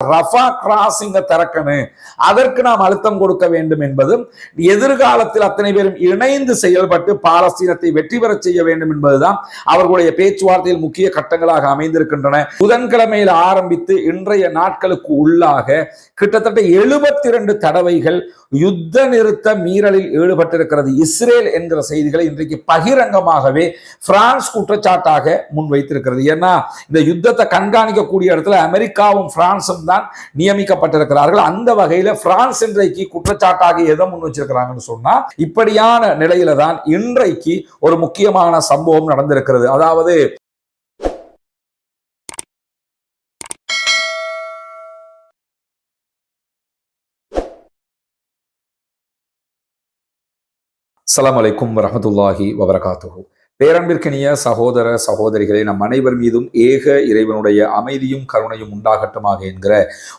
Rafah கிராசிங்க திறக்கணும் அதற்கு நாம் அழுத்தம் கொடுக்க வேண்டும் என்பதும் எதிர்காலத்தில் அத்தனை பேரும் இணைந்து செயல்பட்டு பாலஸ்தீனத்தை வெற்றி பெற செய்ய வேண்டும் என்பதுதான் அவர்களுடைய பேச்சுவார்த்தையில் முக்கிய கட்டங்களாக அமைந்திருக்கின்றன. புதன்கிழமையில் ஆரம்பித்து இன்றைய நாட்களுக்கு உள்ளாக கிட்டத்தட்ட எழுபத்தி இரண்டு தடவைகள் யுத்த நிறுத்த மீறலில் ஈடுபட்டிருக்கிறது. இஸ்ரேல் என்கிற செய்திகளை இன்றைக்கு பகிரங்கமாகவே பிரான்ஸ் குற்றச்சாட்டாக முன்வைத்திருக்கிறது. ஏன்னா இந்த யுத்தத்தை கண்காணிக்கக்கூடிய இடத்துல அமெரிக்காவும் பிரான்சும் தான் நியமிக்கப்பட்டிருக்கிறார்கள். அந்த வகையில் பிரான்ஸ் இன்றைக்கு குற்றச்சாட்டாக எதை முன் வச்சிருக்கிறாங்கன்னு சொன்னா இப்படியான நிலையில தான் இன்றைக்கு ஒரு முக்கியமான சம்பவம் நடந்திருக்கிறது. அதாவது அலாம் அலைக்கும் வரமத்துல்லாஹி வபரகாத்துஹு. பேரன்பிற்கினிய சகோதர சகோதரிகளே நம் அனைவர் மீதும் ஏக இறைவனுடைய அமைதியும் கருணையும் உண்டாகட்டுமாக என்கிற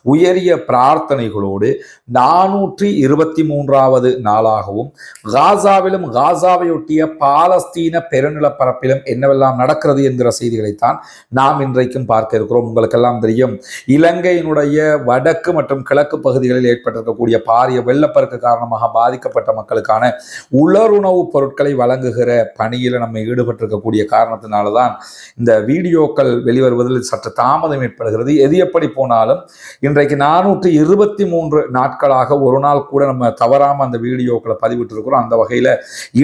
உயரிய பிரார்த்தனைகளோடு நானூற்றி இருபத்தி மூன்றாவது நாளாகவும் காசாவிலும் காசாவையொட்டிய பாலஸ்தீன பெருநிலப்பரப்பிலும் என்னவெல்லாம் நடக்கிறது என்கிற செய்திகளைத்தான் நாம் இன்றைக்கும் பார்க்க இருக்கிறோம். உங்களுக்கெல்லாம் தெரியும் இலங்கையினுடைய வடக்கு மற்றும் கிழக்கு பகுதிகளில் ஏற்பட்டிருக்கக்கூடிய பாரிய வெள்ளப்பெருக்கு காரணமாக பாதிக்கப்பட்ட மக்களுக்கான உலருணவுப் பொருட்களை வழங்குகிற பணியில் நம்ம ஈடுபட்டிருக்கக்கூடிய காரணத்தினால தான் இந்த வீடியோக்கள் வெளிவருவதில் சற்று தாமதம் ஏற்படுகிறது. எது எப்படி போனாலும் இன்றைக்கு நானூற்றி இருபத்தி மூன்று நாட்களாக ஒரு நாள் கூட நம்ம தவறாமல் அந்த வீடியோக்களை பதிவிட்டிருக்கிறோம். அந்த வகையில்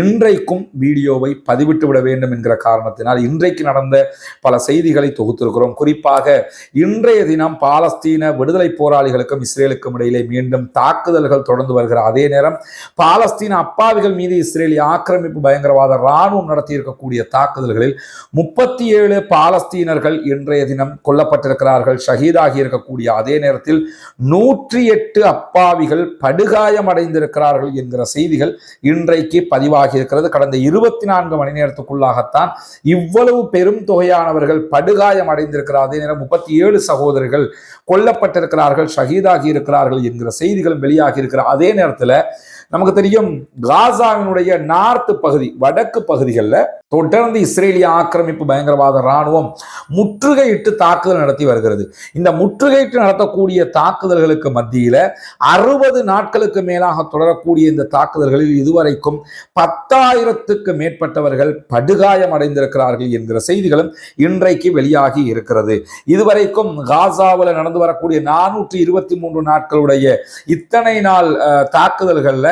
இன்றைக்கும் வீடியோவை பதிவிட்டு விட வேண்டும் என்கிற காரணத்தினால் இன்றைக்கு நடந்த பல செய்திகளை தொகுத்திருக்கிறோம். குறிப்பாக இன்றைய தினம் பாலஸ்தீன விடுதலை போராளிகளுக்கும் இஸ்ரேலுக்கும் இடையிலே மீண்டும் தாக்குதல்கள் தொடர்ந்து வருகிற அதே நேரம் பாலஸ்தீன அப்பாவிகள் மீது இஸ்ரேலிய ஆக்கிரமிப்பு பயங்கரவாத இராணுவம் நடத்தியிருக்கக்கூடிய தாக்குதல்களில் முப்பத்தி ஏழு பாலஸ்தீனர்கள் இன்றைய தினம் கொல்லப்பட்டிருக்கிறார்கள். ஷஹீதாகி இருக்கக்கூடிய அதே நேரத்தில் நூற்றி எட்டு அப்பாவிகள் படுகாயம் அடைந்திருக்கிறார்கள் என்கிற செய்திகள் இன்றைக்கு பதிவாகி இருக்கிறது கடந்த இருபத்தி நான்கு மணி நேரத்துக்குள்ளாகத்தான் இவ்வளவு பெரும் தொகையானவர்கள் படுகாயம் அடைந்திருக்கிறார் அதே நேரம் முப்பத்தி ஏழு சகோதரர்கள் கொல்லப்பட்டிருக்கிறார்கள் ஷஹீதாகி இருக்கிறார்கள் என்கிற செய்திகளும் வெளியாகி இருக்கிற அதே நேரத்தில் நமக்கு தெரியும் காசாவினுடைய நார்த்து பகுதி வடக்கு பகுதிகளில் தொடர்ந்து இஸ்ரேலிய ஆக்கிரமிப்பு பயங்கரவாத இராணுவம் முற்றுகையிட்டு தாக்குதல் நடத்தி வருகிறது. இந்த முற்றுகையிட்டு நடத்தக்கூடிய தாக்குதல்களுக்கு மத்தியில் அறுபது நாட்களுக்கு மேலாக தொடரக்கூடிய இந்த தாக்குதல்களில் இதுவரைக்கும் பத்தாயிரத்துக்கு மேற்பட்டவர்கள் படுகாயம் அடைந்திருக்கிறார்கள் என்கிற செய்திகளும் இன்றைக்கு வெளியாகி இருக்கிறது. இதுவரைக்கும் காசாவில் நடந்து வரக்கூடிய நானூற்றி இருபத்தி மூன்று நாட்களுடைய இத்தனை நாள் தாக்குதல்களில்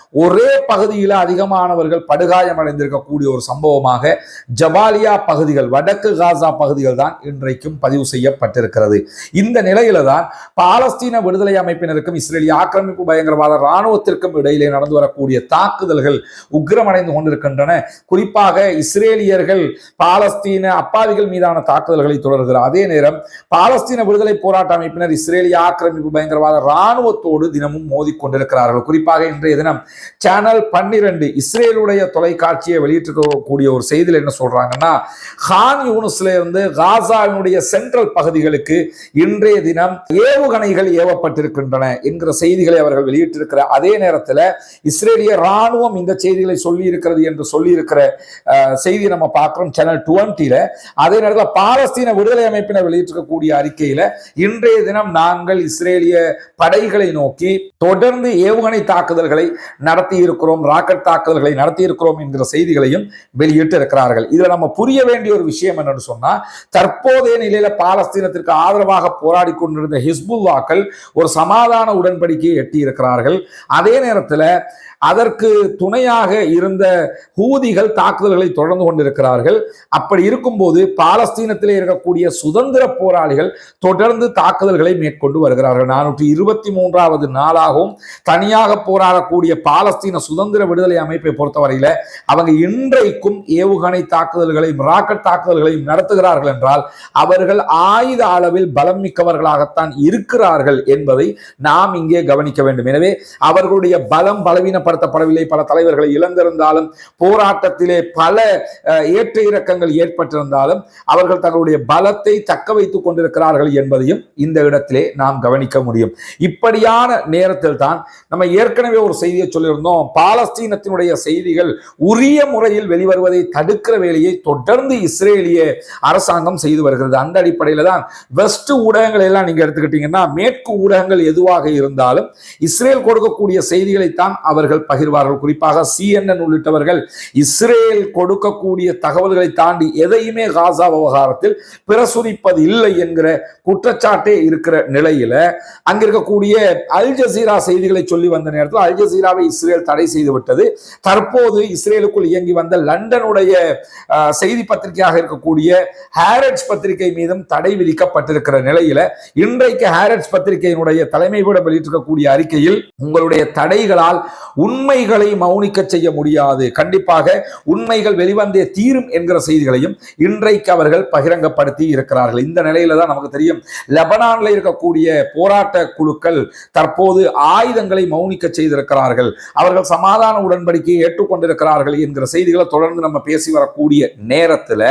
ஒரே பகுதியில் அதிகமானவர்கள் படுகாயம் அடைந்திருக்கக்கூடிய ஒரு சம்பவமாக ஜபாலியா பகுதிகள் வடக்கு காசா பகுதிகள் தான் இன்றைக்கும் பதிவு செய்யப்பட்டிருக்கிறது. இந்த நிலையில தான் பாலஸ்தீன விடுதலை அமைப்பினருக்கும் இஸ்ரேலிய ஆக்கிரமிப்பு பயங்கரவாத இராணுவத்திற்கும் இடையிலே நடந்து வரக்கூடிய தாக்குதல்கள் உக்கிரமடைந்து கொண்டிருக்கின்றன. குறிப்பாக இஸ்ரேலியர்கள் பாலஸ்தீன அப்பாவிகள் மீதான தாக்குதல்களை தொடர்கிறார். அதே நேரம் பாலஸ்தீன விடுதலை போராட்ட அமைப்பினர் இஸ்ரேலிய ஆக்கிரமிப்பு பயங்கரவாத இராணுவத்தோடு தினமும் மோதிக்கொண்டிருக்கிறார்கள். குறிப்பாக இன்றைய தினம் சேனல் பன்னிரண்டு இஸ்ரேலுடைய தொலைக்காட்சியை வெளியிட்டிருக்கக்கூடிய ஒரு செய்தியில் என்ன சொல்றாங்கன்னா ஹான் யூனிஸ்ல இருந்து காசாவினுடைய சென்ட்ரல் பகுதிகளுக்கு இன்றைய தினம் ஏவுகணைகள் ஏவப்பட்டிருக்கின்றன என்கிற செய்திகளை அவர்கள் வெளியிட்டிருக்கிற அதே நேரத்தில் இஸ்ரேலிய ராணுவம் இந்த செய்திகளை சொல்லி இருக்கிறது என்று சொல்லி இருக்கிற செய்தி நம்ம பார்க்கிறோம் சேனல் டுவெண்ட்டில. அதே நேரத்தில் பாலஸ்தீன விடுதலை அமைப்பினர் வெளியிட்டிருக்கக்கூடிய அறிக்கையில இன்றைய தினம் நாங்கள் இஸ்ரேலிய படைகளை நோக்கி தொடர்ந்து ஏவுகணை தாக்குதல்களை நடத்தி இருக்கிறோம் ராக்கெட் தாக்குதல்களை நடத்தி இருக்கிறோம் என்கிற செய்திகளையும் வெளியிட்டு இருக்கிறார்கள் இதுல நம்ம புரிய வேண்டிய ஒரு விஷயம் என்னன்னு சொன்னா தற்போதைய நிலையில பாலஸ்தீனத்திற்கு ஆதரவாக போராடி கொண்டிருந்த ஹிஸ்புல்லாக்கள் ஒரு சமாதான உடன்படிக்கையை எட்டி இருக்கிறார்கள் அதே நேரத்தில் அதற்கு துணையாக இருந்த ஹூதிகள் தாக்குதல்களை தொடர்ந்து கொண்டிருக்கிறார்கள். அப்படி இருக்கும்போது பாலஸ்தீனத்திலே இருக்கக்கூடிய சுதந்திர போராளிகள் தொடர்ந்து தாக்குதல்களை மேற்கொண்டு வருகிறார்கள். நானூற்றி இருபத்தி மூன்றாவது நாளாகவும் தனியாக போராடக்கூடிய பாலஸ்தீன சுதந்திர விடுதலை அமைப்பை பொறுத்தவரையில அவங்க இன்றைக்கும் ஏவுகணை தாக்குதல்களையும் ராக்கெட் தாக்குதல்களையும் நடத்துகிறார்கள் என்றால் அவர்கள் ஆயுத அளவில் பலம் மிக்கவர்களாகத்தான் இருக்கிறார்கள் என்பதை நாம் இங்கே கவனிக்க வேண்டும். எனவே அவர்களுடைய பலம் பலவீனப்படுத்தப்படவில்லை பல தலைவர்களை இழந்திருந்தாலும் போராட்டத்திலே பல ஏற்ற இறக்கங்கள் ஏற்பட்டிருந்தாலும் அவர்கள் தங்களுடைய பலத்தை தக்க வைத்துக் கொண்டிருக்கிறார்கள் என்பதையும் இந்த இடத்திலே நாம் கவனிக்க முடியும். இப்படியான நேரத்தில் தான் நம்ம ஏற்கனவே ஒரு செய்தியை சொல்லியிருந்தோம். பாலஸ்தீனத்தினுடைய செய்திகள் உரிய முறையில் வெளிவருவதை தடுக்கிற வேலையை தொடர்ந்து இஸ்ரேலிய அரசாங்கம் செய்து வருகிறது. அந்த அடிப்படையில் தான் வெஸ்ட் ஊடகங்கள் எல்லாம் நீங்க எடுத்துக்கிட்டீங்கன்னா மேற்கு ஊடகங்கள் எதுவாக இருந்தாலும் இஸ்ரேல் கொடுக்கக்கூடிய செய்திகளைத்தான் அவர்கள் பகிர்வார்கள். குறிப்பாக சிஎன்என் உள்ளிட்டவர்கள் இஸ்ரேல் கொடுக்கக்கூடிய தகவல்களை தாண்டி எதையுமே காசா விவகாரத்தில் பிரசுரிப்பது இல்லை என்கிற குற்றச்சாட்டே இருக்கிற நிலையில அங்க இருக்கக்கூடிய அல் ஜசீரா செய்திகளை சொல்லி வந்த நேரத்தில் அல் ஜசீராவை இஸ்ரேல் தடை செய்து விட்டது. தற்போது இஸ்ரேலுக்குள் இயங்கி வந்த லண்டனுடைய செய்தி பத்திரிகையாக இருக்கக்கூடிய ஹேரட்ஸ் பத்திரிகை மீதும் தடை விதிக்கப்பட்டிருக்கிற நிலையில இன்றைக்கு ஹேரட்ஸ் பத்திரிகையினுடைய தலைமை கூட வெளியிட்டிருக்கக்கூடிய அறிக்கையில் உங்களுடைய தடைகளால் உன் உண்மைகளை மௌனிக்க செய்ய முடியாது. கண்டிப்பாக உண்மைகள் வெளிவந்தே தீரும் என்கிற செய்திகளையும் இன்றைக்கு அவர்கள் பகிரங்கப்படுத்தி இருக்கிறார்கள். இந்த நிலையில தான் நமக்கு தெரியும் லெபனான்ல இருக்கக்கூடிய போராட்ட குழுக்கள் தற்போது ஆயுதங்களை மௌனிக்க செய்திருக்கிறார்கள். அவர்கள் சமாதான உடன்படிக்கையை ஏற்றுக்கொண்டிருக்கிறார்கள் என்கிற செய்திகளை தொடர்ந்து நம்ம பேசி வரக்கூடிய நேரத்துல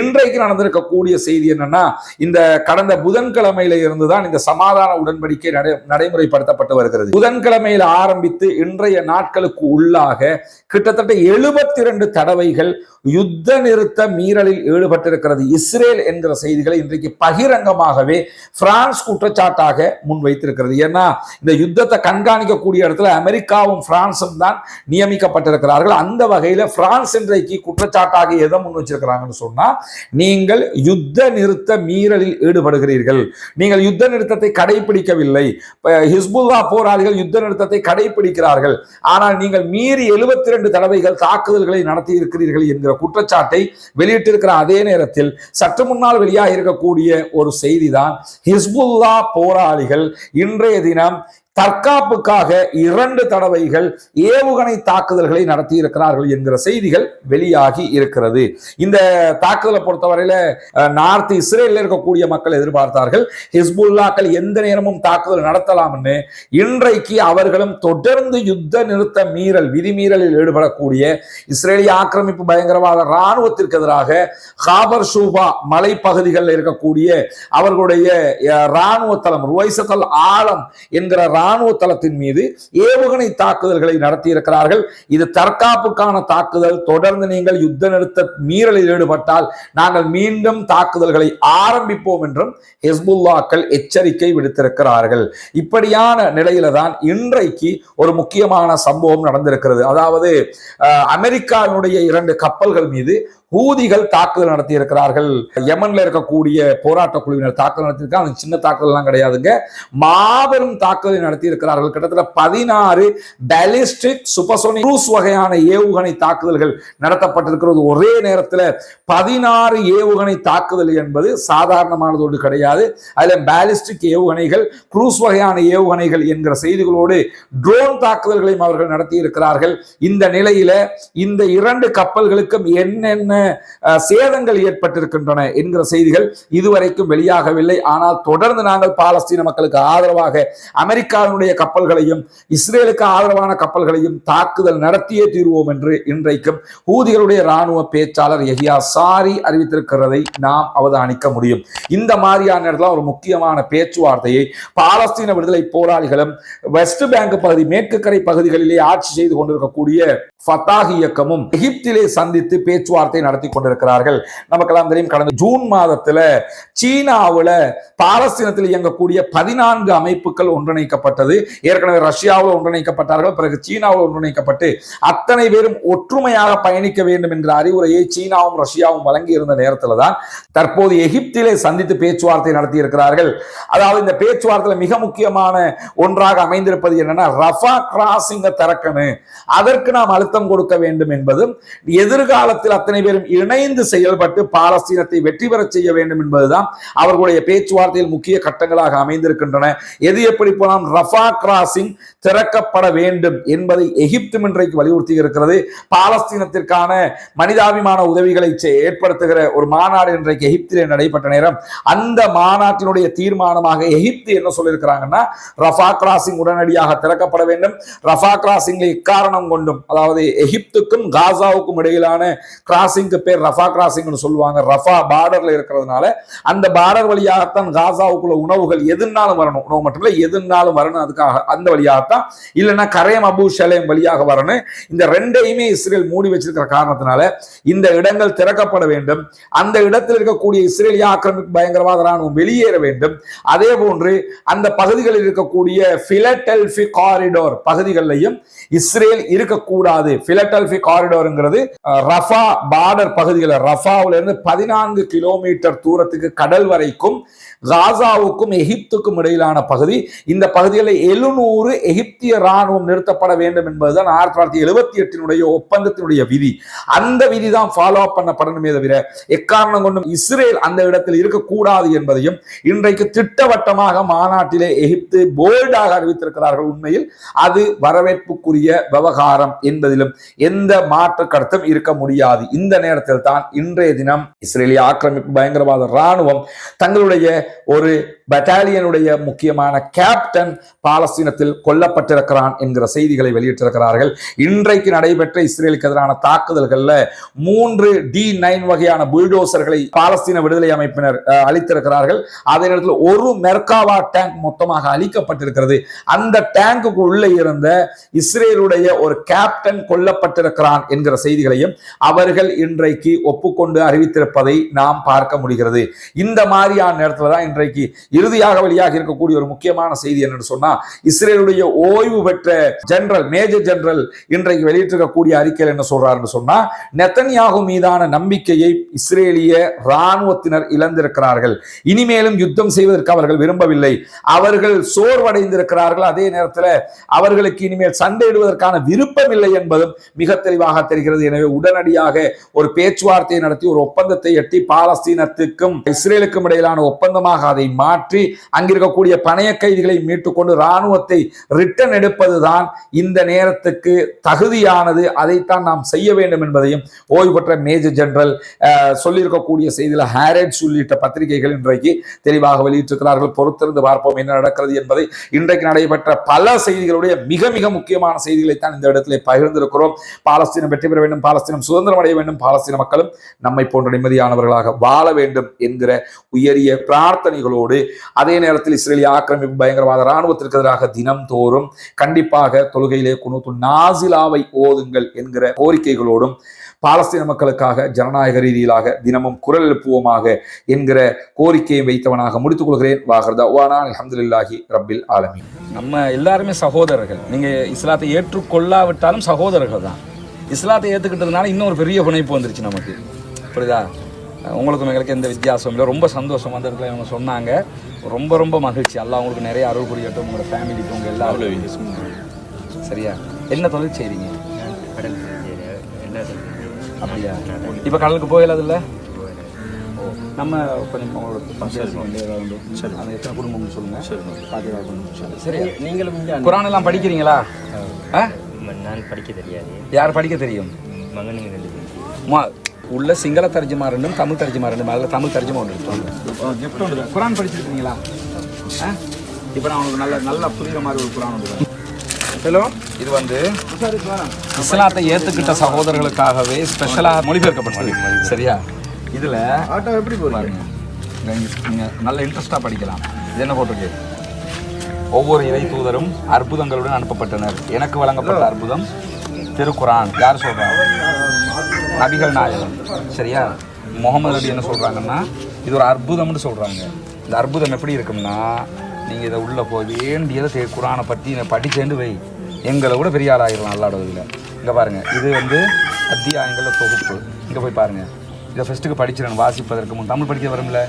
இன்றைக்கு நடந்திருக்கக்கூடிய செய்தி என்னன்னா இந்த கடந்த புதன்கிழமையில இருந்து தான் இந்த சமாதான உடன்படிக்கை நடை நடைமுறைப்படுத்தப்பட்டு வருகிறது. புதன்கிழமையில் ஆரம்பித்து இன்றைய நாட்களுக்கு உள்ளாக கிட்டத்தட்ட எழுபத்தி ரெண்டு தடவைகள் யுத்த நிறுத்த மீறலில் ஈடுபட்டிருக்கிறது. இஸ்ரேல் என்கிற செய்திகளை இன்றைக்கு பகிரங்கமாகவே பிரான்ஸ் குற்றச்சாட்டாக முன்வைத்திருக்கிறது. ஏன்னா இந்த யுத்தத்தை கண்காணிக்கக்கூடிய இடத்துல அமெரிக்காவும் பிரான்ஸும் தான் நியமிக்கப்பட்டிருக்கிறார்கள். அந்த வகையில் பிரான்ஸ் இன்றைக்கு குற்றச்சாட்டாக எதை முன் வச்சிருக்கிறாங்கன்னு சொன்னால் நீங்கள் யுத்த நிறுத்த மீறலில் ஈடுபடுகிறீர்கள். நீங்கள் யுத்த நிறுத்தத்தை கடைபிடிக்கவில்லை. ஹிஸ்புல்லா போராளிகள் யுத்த நிறுத்தத்தை கடைபிடிக்கிறார்கள். ஆனால் நீங்கள் மீறி எழுபத்தி ரெண்டு தடவைகள் தாக்குதல்களை நடத்தி இருக்கிறீர்கள் என்கிற குற்றச்சாட்டை வெளியிட்டிருக்கிற அதே நேரத்தில் சற்று முன்னால் வெளியாக இருக்கக்கூடிய ஒரு செய்திதான் ஹிஸ்புல்லா போராளிகள் இன்றைய தினம் தற்காப்புக்காக இரண்டு தடவைகள் ஏவுகணை தாக்குதல்களை நடத்தி இருக்கிறார்கள் என்கிற செய்திகள் வெளியாகி இருக்கிறது. இந்த தாக்குதலை பொறுத்தவரையில நார்த் இஸ்ரேலில் இருக்கக்கூடிய மக்கள் எதிர்பார்த்தார்கள் ஹிஸ்புல்லாக்கள் எந்த நேரமும் தாக்குதல் நடத்தலாம்னு இன்றைக்கு அவர்களும் தொடர்ந்து யுத்த நிறுத்த மீறல் விதிமீறலில் ஈடுபடக்கூடிய இஸ்ரேலிய ஆக்கிரமிப்பு பயங்கரவாத இராணுவத்திற்கு எதிராக ஹாபர் ஷூபா மலைப்பகுதிகளில் இருக்கக்கூடிய அவர்களுடைய இராணுவ தளம் ருவைசத்தல் ஆழம் என்கிற இராணுவ தளத்தின் மீது ஏவுகணை தாக்குதல்களை நடத்தியிருக்கிறார்கள். இது தற்காப்புக்கான தாக்குதல். தொடர்ந்து நீங்கள் யுத்த நிறுத்த மீறலில் ஈடுபட்டால் நாங்கள் மீண்டும் தாக்குதல்களை ஆரம்பிப்போம் என்றும் ஹெஸ்புல்லாக்கள் எச்சரிக்கை விடுத்திருக்கிறார்கள். இப்படியான நிலையில தான் இன்றைக்கு ஒரு முக்கியமான சம்பவம் நடந்திருக்கிறது. அதாவது அமெரிக்காவினுடைய இரண்டு கப்பல்கள் மீது ஹூதிகள் தாக்குதல் நடத்தி இருக்கிறார்கள் யமன்ல இருக்கக்கூடிய போராட்ட குழுவினர் தாக்குதல் நடத்தியிருக்காங்க அது சின்ன தாக்குதல் எல்லாம் கிடையாதுங்க. மாபெரும் தாக்குதலை நடத்தி இருக்கிறார்கள் கிட்டத்தட்ட பதினாறு பேலிஸ்டிக் சுப்பசோனிக் க்ரூஸ் வகையான ஏவுகணை தாக்குதல்கள் நடத்தப்பட்டிருக்கிறது. ஒரே நேரத்தில் பதினாறு ஏவுகணை தாக்குதல் என்பது சாதாரணமானதோடு கிடையாது. அதில் பேலிஸ்டிக் ஏவுகணைகள் குரூஸ் வகையான ஏவுகணைகள் என்கிற செய்திகளோடு ட்ரோன் தாக்குதல்களையும் அவர்கள் நடத்தி இருக்கிறார்கள் இந்த நிலையில இந்த இரண்டு கப்பல்களுக்கும் என்னென்ன என்னென்ன சேதங்கள் ஏற்பட்டிருக்கின்றன என்கிற செய்திகள் இதுவரைக்கும் வெளியாகவில்லை. ஆனால் தொடர்ந்து நாங்கள் பாலஸ்தீன மக்களுக்கு ஆதரவாக அமெரிக்காவினுடைய கப்பல்களையும் இஸ்ரேலுக்கு ஆதரவான கப்பல்களையும் தாக்குதல் நடத்தியே தீர்வோம் என்று இன்றைக்கும் ஊதிகளுடைய இராணுவ பேச்சாளர் எஹியா சாரி அறிவித்திருக்கிறதை நாம் அவதானிக்க முடியும். இந்த மாதிரியான இடத்துல ஒரு முக்கியமான பேச்சுவார்த்தையை பாலஸ்தீன விடுதலை போராளிகளும் வெஸ்ட் பேங்க் பகுதி மேற்கு கரை பகுதிகளிலே ஆட்சி செய்து கொண்டிருக்கக்கூடிய ஃபத்தாஹ் இயக்கமும் எகிப்திலே சந்தித்து பேச்சுவார்த்தை நடத்தி கொண்டிருக்கிறார்கள். நமக்கெல்லாம் தெரியும் கடந்த ஜூன் மாதத்துல சீனாவில் பாலஸ்தீனத்தில் இயங்கக்கூடிய பதினான்கு அமைப்புகள் ஒன்றிணைக்கப்பட்டது. ஏற்கனவே ரஷ்யாவில் ஒன்றிணைக்கப்பட்டார்கள் பிறகு சீனாவில் ஒன்றிணைக்கப்பட்டு அத்தனை பேரும் ஒற்றுமையாக பயணிக்க வேண்டும் என்ற அறிவுரையை சீனாவும் ரஷ்யாவும் வழங்கி இருந்த நேரத்தில் தான் தற்போது எகிப்திலே சந்தித்து பேச்சுவார்த்தை நடத்தி இருக்கிறார்கள் அதாவது இந்த பேச்சுவார்த்தையில் மிக முக்கியமான ஒன்றாக அமைந்திருப்பது என்னன்னா ரஃபா கிராசிங்க திறக்கணும். அதற்கு நாம் அழுத்தம் கொடுக்க வேண்டும் என்பதும் எதிர்காலத்தில் அத்தனை பேர் பேரும் இணைந்து செயல்பட்டு பாலஸ்தீனத்தை வெற்றி பெறச் செய்ய வேண்டும் என்பதுதான் அவர்களுடைய பேச்சுவார்த்தையில் முக்கிய கட்டங்களாக அமைந்திருக்கின்றன. எது எப்படி போனால் ரஃபா கிராசிங் திறக்கப்பட வேண்டும் என்பதை எகிப்தும் இன்றைக்கு வலியுறுத்தி இருக்கிறது பாலஸ்தீனத்திற்கான மனிதாபிமான உதவிகளை ஏற்படுத்துகிற ஒரு மாநாடு இன்றைக்கு எகிப்திலே நடைபெற்ற நேரம். அந்த மாநாட்டினுடைய தீர்மானமாக எகிப்து என்ன சொல்லியிருக்கிறாங்கன்னா ரஃபா கிராசிங் உடனடியாக திறக்கப்பட வேண்டும். ரஃபா கிராசிங்கை இக்காரணம் கொண்டும் அதாவது எகிப்துக்கும் காசாவுக்கும் இடையிலான கிராசிங் கிராசிங்க்கு பேர் ரஃபா கிராசிங்னு சொல்லுவாங்க. ரஃபா பார்டர்ல இருக்கிறதுனால அந்த பார்டர் வழியாகத்தான் காசாவுக்குள்ள உணவுகள் எதுனாலும் வரணும். உணவு மட்டும் இல்லை எதுனாலும் வரணும் அதுக்காக. அந்த வழியாகத்தான். இல்லைன்னா கரையம் அபு ஷலேம் வழியாக வரணும். இந்த ரெண்டையுமே இஸ்ரேல் மூடி வச்சிருக்கிற காரணத்தினால இந்த இடங்கள் திறக்கப்பட வேண்டும். அந்த இடத்தில் இருக்கக்கூடிய இஸ்ரேலிய ஆக்கிரமிப்பு பயங்கரவாத ராணுவம் வெளியேற வேண்டும். அதே போன்று அந்த பகுதிகளில் இருக்கக்கூடிய பிலடெல்பி காரிடோர் பகுதிகளிலையும் இஸ்ரேல் இருக்கக்கூடாது. பிலடெல்பி காரிடோருங்கிறது ரஃபா பார் பார்டர் பகுதிகளில் ரஃபாவிலிருந்து பதினான்கு கிலோமீட்டர் தூரத்துக்கு கடல் வரைக்கும் காசாவுக்கும் எகிப்துக்கும் இடையிலான பகுதி. இந்த பகுதியில் எழுநூறு எகிப்திய ராணுவம் நிறுத்தப்பட வேண்டும் என்பதுதான் ஆயிரத்தி தொள்ளாயிரத்தி எழுபத்தி எட்டினுடைய ஒப்பந்தத்தினுடைய விதி. அந்த விதி தான் ஃபாலோ அப் பண்ணப்படணுமே தவிர எக்காரணம் கொண்டும் இஸ்ரேல் அந்த இடத்தில் இருக்கக்கூடாது என்பதையும் இன்றைக்கு திட்டவட்டமாக மாநாட்டிலே எகிப்து போல்டாக அறிவித்திருக்கிறார்கள் உண்மையில் அது வரவேற்புக்குரிய விவகாரம் என்பதிலும் எந்த மாற்று கருத்தும் இருக்க முடியாது. இந்த நேரத்தில் தான் இன்றைய தினம் இஸ்ரேலிய ஆக்கிரமிப்பு பயங்கரவாத ராணுவம் தங்களுடைய ஒரு பட்டாலியனுடைய முக்கியமான கேப்டன் பாலஸ்தீனத்தில் கொல்லப்பட்டிருக்கிறான் என்கிற செய்திகளை வெளியிட்டிருக்கிறார்கள். இன்றைக்கு நடைபெற்ற இஸ்ரேலுக்கு எதிரான தாக்குதல்களில் மூன்று டி நைன் வகையான புல்டோசர்களை பாலஸ்தீன விடுதலை அமைப்பினர் அளித்திருக்கிறார்கள் அதே நேரத்தில் ஒரு மெர்காவா டேங்க் மொத்தமாக அளிக்கப்பட்டிருக்கிறது அந்த டேங்குக்கு உள்ளே இருந்த இஸ்ரேலுடைய ஒரு கேப்டன் கொல்லப்பட்டிருக்கிறான் என்கிற செய்திகளையும் அவர்கள் இன்றைக்கு ஒப்புக்கொண்டு அறிவித்திருப்பதை நாம் பார்க்க முடிகிறது. இந்த மாதிரியான நேரத்தில் தான் இன்றைக்கு இறுதியாக வெளியாக இருக்கக்கூடிய ஒரு முக்கியமான செய்தி என்னன்னு சொன்னா இஸ்ரேலுடைய ஓய்வு பெற்ற ஜெனரல் மேஜர் ஜெனரல் இன்றைக்கு வெளியிட்டிருக்கக்கூடிய அறிக்கையில் என்ன சொல்றாருன்னு சொன்னா நெத்தன்யாகு மீதான நம்பிக்கையை இஸ்ரேலிய ராணுவத்தினர் இழந்திருக்கிறார்கள். இனிமேலும் யுத்தம் செய்வதற்கு அவர்கள் விரும்பவில்லை. அவர்கள் சோர்வடைந்திருக்கிறார்கள். அதே நேரத்தில் அவர்களுக்கு இனிமேல் சண்டையிடுவதற்கான விருப்பம் இல்லை என்பதும் மிக தெளிவாக தெரிகிறது. எனவே உடனடியாக ஒரு பேச்சுவார்த்தையை நடத்தி ஒரு ஒப்பந்தத்தை எட்டி பாலஸ்தீனத்துக்கும் இஸ்ரேலுக்கும் இடையிலான ஒப்பந்தம் மூலமாக அதை மாற்றி அங்கிருக்கக்கூடிய பணைய கைதிகளை மீட்டுக்கொண்டு இராணுவத்தை ரிட்டன் எடுப்பதுதான் இந்த நேரத்துக்கு தகுதியானது. அதைத்தான் நாம் செய்ய வேண்டும் என்பதையும் ஓய்வு பெற்ற மேஜர் ஜெனரல் சொல்லியிருக்கக்கூடிய செய்தியில் ஹேரட்ஸ் உள்ளிட்ட பத்திரிகைகள் இன்றைக்கு தெளிவாக வெளியிட்டிருக்கிறார்கள். பொறுத்திருந்து பார்ப்போம் என்ன நடக்கிறது என்பதை. இன்றைக்கு நடைபெற்ற பல செய்திகளுடைய மிக மிக முக்கியமான செய்திகளை தான் இந்த இடத்திலே பகிர்ந்திருக்கிறோம். பாலஸ்தீனம் வெற்றி பெற வேண்டும் பாலஸ்தீனம் சுதந்திரம் அடைய வேண்டும் பாலஸ்தீன மக்களும் நம்மை போன்ற நிம்மதியானவர்களாக வாழ வேண்டும் என்கிற உயரிய பிரார்த்தனைகளோடு அதே நேரத்தில் இஸ்ரேலிய ஆக்கிரமிப்பு பயங்கரவாத ராணுவத்திற்கு எதிராக தினம்தோறும் கண்டிப்பாக தொழுகையிலே குனூத்து நாசிலாவை ஓதுங்கள் என்கிற கோரிக்கைகளோடும் பாலஸ்தீன மக்களுக்காக ஜனநாயக ரீதியிலாக தினமும் குரல் எழுப்புவோமாக என்கிற கோரிக்கையை வைத்தவனாக முடித்துக் கொள்கிறேன். வாகர்தா வானா அலமதுல்லாஹி ரப்பில் ஆலமி நம்ம எல்லாருமே சகோதரர்கள். நீங்க இஸ்லாத்தை ஏற்றுக்கொள்ளாவிட்டாலும் சகோதரர்கள் தான். இஸ்லாத்தை ஏத்துக்கிட்டதுனால இன்னொரு பெரிய புனைப்பு வந்துருச்சு நமக்கு. புரியுதா? உங்களுக்கும் எங்களுக்கு எந்த வித்தியாசமும் இல்லை. ரொம்ப சந்தோஷம் அந்த இடத்துல இவங்க சொன்னாங்க. ரொம்ப ரொம்ப மகிழ்ச்சி. அல்லாஹ் உங்களுக்கு நிறைய அருள் புரியட்டும். உங்களோட ஃபேமிலிக்கு உங்க எல்லாரும் சரியா? என்ன தொழில் சொல்றது அப்படியா? இப்போ கடலுக்கு போயிடாது இல்லை ஓ நம்ம கொஞ்சம். அந்த எத்தனை குடும்பம்னு சொல்லுங்க. பண்ணுங்க. சரி. நீங்களும் குரான் எல்லாம் படிக்கிறீங்களா? ஆ. நான் படிக்க தெரியாது. யார் படிக்க தெரியும்? மகனுங்க உள்ள சிங்கள தர்ஜுமா ரெண்டும் தமிழ் தர்ஜுமா ரெண்டும். அதில் தமிழ் தர்ஜுமா ஒன்று இருக்கு. கிஃப்ட் ஒன்று குரான் படிச்சிருக்கீங்களா? ஆ? இப்போ நான் உங்களுக்கு நல்ல நல்லா புரியுற மாதிரி ஒரு குரான் ஒன்று ஹலோ? இது வந்து இஸ்லாத்தை ஏற்றுக்கிட்ட சகோதரர்களுக்காகவே ஸ்பெஷலாக மொழிபெயர்க்கப்பட்டது சரியா? இதில் ஆட்டோ எப்படி பாருங்க. நீங்கள் நல்ல இன்ட்ரெஸ்டாக படிக்கலாம். இது என்ன போட்டிருக்கு? ஒவ்வொரு இறை தூதரும் அற்புதங்களுடன் அனுப்பப்பட்டனர். எனக்கு வழங்கப்பட்ட அற்புதம் திருக்குரான் யார் சொல்றா? நபிகள் நாயகம் சரியா? முகமது நபி என்ன சொல்கிறாங்கன்னா இது ஒரு அற்புதம்னு சொல்கிறாங்க இந்த அற்புதம் எப்படி இருக்கும்னா நீங்கள் இதை உள்ளே போய் வேண்டியதை குரானை பற்றி இதை படிச்சேண்டு வை. எங்களை விட பெரிய ஆளாகிடலாம் அல்லாட இதில் இங்கே பாருங்கள் இது வந்து அத்தியாயங்களில் தொகுப்பு. இங்கே போய் பாருங்கள் இதை ஃபஸ்ட்டுக்கு படிச்சிடணும் வாசிப்பதற்கு முன். தமிழ் படிக்க வரும்ல?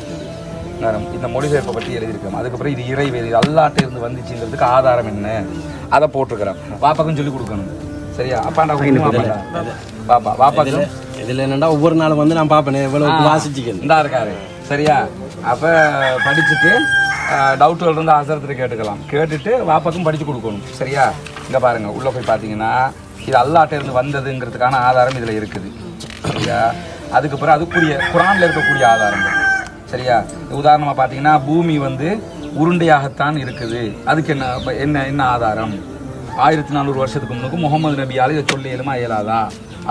நேரம். இந்த மொழிபெயர்ப்பை பற்றி எழுதியிருக்கோம் அதுக்கப்புறம் இது இறைவேதி அல்லாட்ட இருந்து வந்துச்சுங்கிறதுக்கு ஆதாரம் என்ன? அதை போட்டிருக்கிறோம் பாப்பாக்கும் சொல்லி கொடுக்கணும். சரியா? அப்பாண்டா கொடுக்கணும் பாப்பா. பாப்பாக்கும் இதுல என்னடா ஒவ்வொரு நாளும் வந்து நான் பாப்பேன் எவ்வளவு வாசிச்சுக்கணும் இந்தா இருக்காரு. சரியா? அப்போ படிச்சுட்டு டவுட்டுகள் இருந்து ஆசிரத்தில் கேட்டுக்கலாம். கேட்டுட்டு வாப்பாக்கும் படித்து கொடுக்கணும். சரியா? இங்கே பாருங்க உள்ளே போய் பார்த்தீங்கன்னா இது அல்லாட்ட இருந்து வந்ததுங்கிறதுக்கான ஆதாரம் இதில் இருக்குது. சரியா? அதுக்கப்புறம் அதுக்குரிய குரானில் இருக்கக்கூடிய ஆதாரங்கள். சரியா? உதாரணமாக பார்த்தீங்கன்னா பூமி வந்து உருண்டையாகத்தான் இருக்குது. அதுக்கு என்ன என்ன என்ன ஆதாரம்? ஆயிரத்தி நானூறு வருஷத்துக்கு முன்னுக்கு முகமது நபியால் இதை சொல்லி இயலுமா இயலாதா?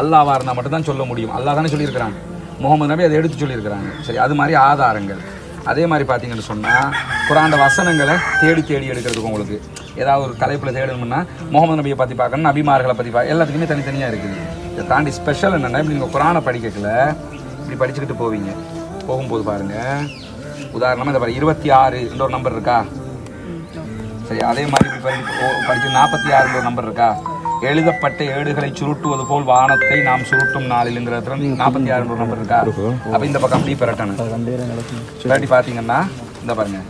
அல்லாவா இருந்தால் மட்டும் தான் சொல்ல முடியும். அல்லாஹ் தானே சொல்லியிருக்கிறாங்க முகமது நபி அதை எடுத்து சொல்லியிருக்கிறாங்க. சரி அது மாதிரி ஆதாரங்கள். அதே மாதிரி பார்த்தீங்கன்னு சொன்னால் குரான்ட வசனங்களை தேடி தேடி எடுக்கிறதுக்கு உங்களுக்கு ஏதாவது ஒரு தலைப்பில் தேடணும்னா முகமது நபியை பற்றி பார்க்கணும் நபிமார்களை பற்றி பார்க்க எல்லாத்துக்குமே தனித்தனியாக இருக்குது. இதை தாண்டி ஸ்பெஷல் என்னென்னா இப்படி நீங்கள் குரானை படிக்கல இப்படி படிச்சுக்கிட்டு போவீங்க. போகும்போது பாருங்கள் உதாரணமாக இந்த பாரு இருபத்தி ஆறு ஒரு நம்பர் இருக்கா? சரி அதே மாதிரி படிச்சு நாற்பத்தி ஆறு நம்பர் இருக்கா? எழுதப்பட்ட ஏடுகளை சுருட்டுவது போல் வானத்தை நாம் சுருட்டும் நாளிலுங்கிறதுல நாற்பத்தி ஆறு நம்பர் இருக்கா? அப்ப இந்த பக்கம் அப்படியே பெரட்டணும் பெரட்டி பார்த்தீங்கன்னா இந்த பாருங்க.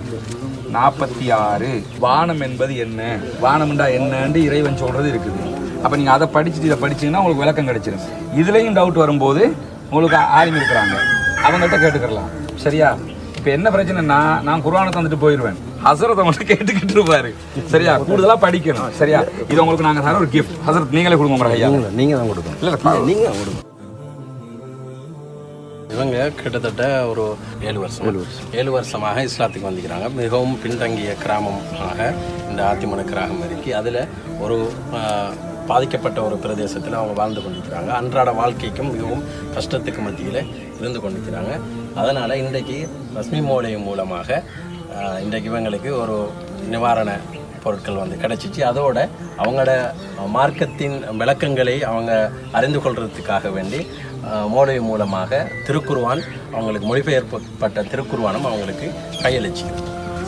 நாற்பத்தி ஆறு. வானம் என்பது என்ன? வானம்டா என்னன்னு இறைவன் சொல்றது இருக்குது. அப்ப நீங்க அதை படிச்சுட்டு இதை படிச்சீங்கன்னா உங்களுக்கு விளக்கம் கிடைச்சிரும். இதுலயும் டவுட் வரும்போது உங்களுக்கு ஆளுங்க இருக்கிறாங்க. அவங்கள்ட்ட கேட்டுக்கலாம் சரியா? இப்போ என்ன பிரச்சனைனா நான் குர்ஆனை தந்துட்டு போயிடுவேன் ஹசரத் மட்டும் கேட்டுக்கிட்டு இருப்பாரு சரியா? கூடுதலா படிக்கணும். சரியா? இது உங்களுக்கு நாங்க தர ஒரு கிஃப்ட் ஹசரத் நீங்களே கொடுங்க உங்க ஐயா நீங்க தான் கொடுக்கணும். இல்ல நீங்க தான் கொடுக்கணும். இவங்க கிட்டத்தட்ட ஒரு ஏழு வருஷம். ஏழு வருஷம். ஏழு வருஷமாக இஸ்லாத்துக்கு வந்துக்கிறாங்க மிகவும் பின்தங்கிய கிராமமாக இந்த ஆத்திமன கிராமம் இருக்கு. அதில் ஒரு பாதிக்கப்பட்ட ஒரு பிரதேசத்தில் அவங்க வாழ்ந்து கொண்டிருக்கிறாங்க. அன்றாட வாழ்க்கைக்கும் மிகவும் கஷ்டத்துக்கு மத்தியில் இருந்து கொண்டிருக்கிறாங்க. அதனால் இன்றைக்கு ரஸ்மி மோலையும் மூலமாக இன்றைக்கு இவங்களுக்கு ஒரு நிவாரண பொருட்கள் வந்து கிடைச்சிச்சு. அதோட அவங்களோட மார்க்கத்தின் விளக்கங்களை அவங்க அறிந்து கொள்றதுக்காக வேண்டி அஹ், மோலை மூலமாக திருக்குருவான் அவங்களுக்கு மொழிபெயர்ப்பட்ட திருக்குருவானம் அவங்களுக்கு கையளிச்சு.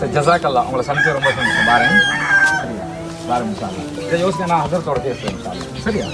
சரி ஜசாக்கல்லா அவங்கள சந்திச்சு ரொம்ப சந்தோஷம். பாருங்க. சரியா? பாருங்க சார் இதை யோசிக்க நான் அதர்த்தோட பேசுகிறேன் சார் சரியா?